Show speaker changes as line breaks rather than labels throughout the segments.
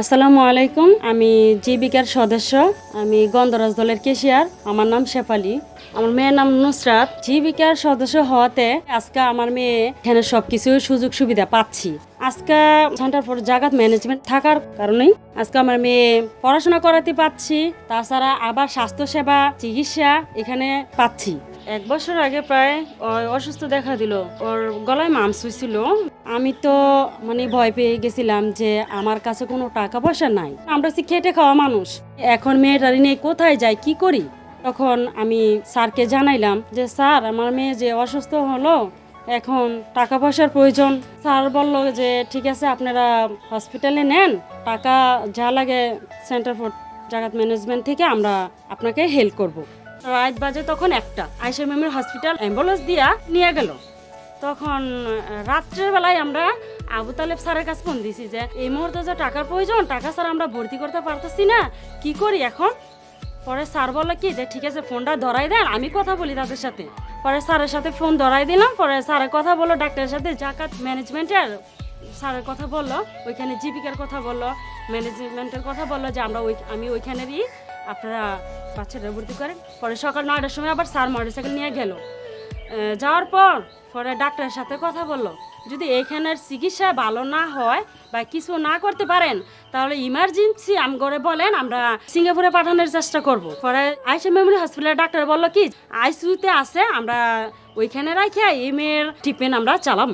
আসসালামু আলাইকুম, আমি জীবিকার সদস্য, আমি গন্ধরাজ দলের কেশিয়ার, আমার নাম শেফালি। আমার মেয়ের নাম নুসরাত। জীবিকার সদস্য হওয়াতে আজকে আমার মেয়ে এখানে সব কিছু সুযোগ সুবিধা পাচ্ছি। আজকে সেন্টার ফর জাগাত ম্যানেজমেন্ট থাকার কারণেই আজকে আমার মেয়ে পড়াশোনা করাতে পাচ্ছি, তাছাড়া আবার স্বাস্থ্যসেবা, চিকিৎসা এখানে পাচ্ছি। এক বছর আগে প্রায় অসুস্থ দেখা দিল, ওর গলায় মামস হয়েছিল আমি তো মানে ভয় পেয়ে গেছিলাম যে আমার কাছে কোনো টাকা পয়সা নাই। আমরা হচ্ছে খেটে খাওয়া মানুষ। এখন মেয়েটারি নিয়ে কোথায় যাই, কি করি? তখন আমি স্যারকে জানাইলাম যে, স্যার, আমার মেয়ে যে অসুস্থ হলো, এখন টাকা পয়সার প্রয়োজন। স্যার বলল যে, ঠিক আছে, আপনারা হসপিটালে নেন। টাকা যা লাগে সেন্টার ফর জাগাত ম্যানেজমেন্ট থেকে আমরা আপনাকে হেল্প করব। রাত বাজে তখন একটা। আইসা মেমের হসপিটাল অ্যাম্বুলেন্স দিয়া নিয়ে গেল। তখন রাত্রের বেলায় আমরা আবু তালেব স্যারের কাছে ফোন দিছি যে, এই মুহূর্তে যে টাকার প্রয়োজন, টাকা স্যার আমরা ভর্তি করতে পারতেছি না, কি করি এখন? পরে স্যার বলল, কি যে ঠিক আছে, ফোনটা ধরাই দেন, আমি কথা বলি তাদের সাথে। পরে স্যারের সাথে ফোন ধরাই দিলাম, পরে স্যারের কথা বলল, ডাক্তারের সাথে জাকাত ম্যানেজমেন্টের স্যারের কথা বলল, ওইখানে জীবিকার কথা বলল, ম্যানেজমেন্টের কথা বলল যে, আমরা ওই, আমি ওইখানেরই আপনারা বাচ্চাটা ভর্তি করেন। পরে সকাল নয়টার সময় আবার স্যার মোটরসাইকেল নিয়ে গেল। যাওয়ার পর পরে ডাক্তারের সাথে কথা বলল। যদি এইখানের চিকিৎসা ভালো না হয় বা কিছু না করতে পারেন, তাহলে ইমার্জেন্সি আমগরে বলেন, আমরা সিঙ্গাপুরে পাঠানোর চেষ্টা করব। পরে আইসা মেমোরি হসপিটালের ডাক্তার বলল কি আইসিউতে আছে, আমরা ওইখানে রাখি এই মেয়ের ট্রিটমেন্ট আমরা চালাম।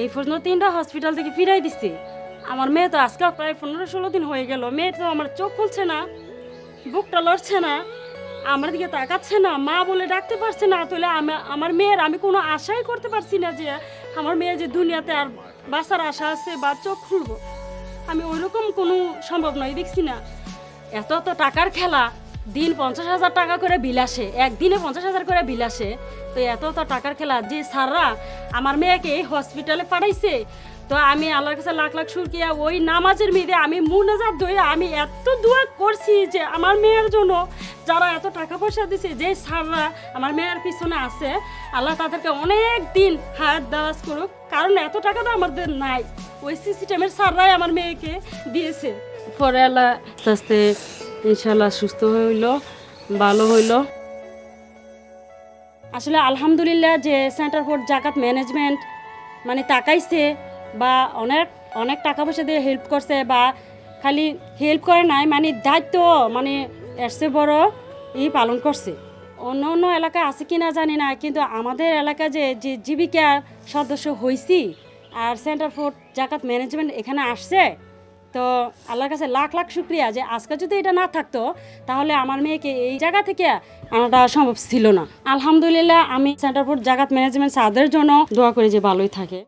এই পর্যন্ত তিনটা হসপিটাল থেকে ফিরাই দিচ্ছে আমার মেয়ে তো আজকাল প্রায় পনেরো ষোলো দিন হয়ে গেল, মেয়ে তো আমার চোখ খুলছে না, বুকটা লড়ছে না। আমার দিকে তাকাচ্ছে না, মা বলে ডাকতে পারছে না, তাহলে আমা- আমার মেয়ের আমি কোনো আশাই করতে পারছি না যে আমার মেয়ে যে দুনিয়াতে আর বাঁচার আশা আছে বা চোখ খুলবো। আমি ওইরকম কোনো সম্ভব নয়, দেখছি না। এত এত টাকার খেলা, দিন পঞ্চাশ হাজার টাকা করে বিলাসে একদিনে পঞ্চাশ হাজার করে বিলাসে তো এত এত টাকার খেলা, যে স্যাররা আমার মেয়েকে এই হসপিটালে পাঠাইছে, তো আমি আল্লাহর কাছে লাখ লাখ শুকিয়া ওই নামাজের মেয়েদের আমি মুনাজাত ধরে আমি এত দোয়া করছি যে আমার মেয়ের জন্য যারা এত টাকা পয়সা দিছে, যে সাররা আমার মেয়ের পিছনে আছে, আল্লাহ তাদেরকে অনেক দিন হায়াত দারাজ করুক। কারণ এত টাকা তো আমাদের নাই। ওই সিস্টেমের সাররাই আমার মেয়েকে দিয়েছে। পরে আল্লাহ আস্তে আস্তে ইনশাল্লাহ সুস্থ হইল, ভালো হইল। আসলে আলহামদুলিল্লাহ যে সেন্টার ফর জাকাত ম্যানেজমেন্ট মানে তাকাইছে বা অনেক অনেক টাকা পয়সা দিয়ে হেল্প করছে বা খালি হেল্প করে নাই মানে দায়িত্ব মানে এর চেয়ে বড় ই পালন করছে। অন্য অন্য এলাকায় আছে কি না জানি না, কিন্তু আমাদের এলাকা যে যে জীবিকার সদস্য হয়েছি আর সেন্টার ফর জাকাত ম্যানেজমেন্ট এখানে আসছে, তো আল্লাহর কাছে লাখ লাখ শুক্রিয়া যে আজকে যদি এটা না থাকতো, তাহলে আমার মেয়েকে এই জায়গা থেকে আনাটা সম্ভব ছিল না। আলহামদুলিল্লাহ, আমি সেন্টার ফর জাগাত ম্যানেজমেন্ট স্যারদের জন্য দোয়া করি যে ভালোই থাকে।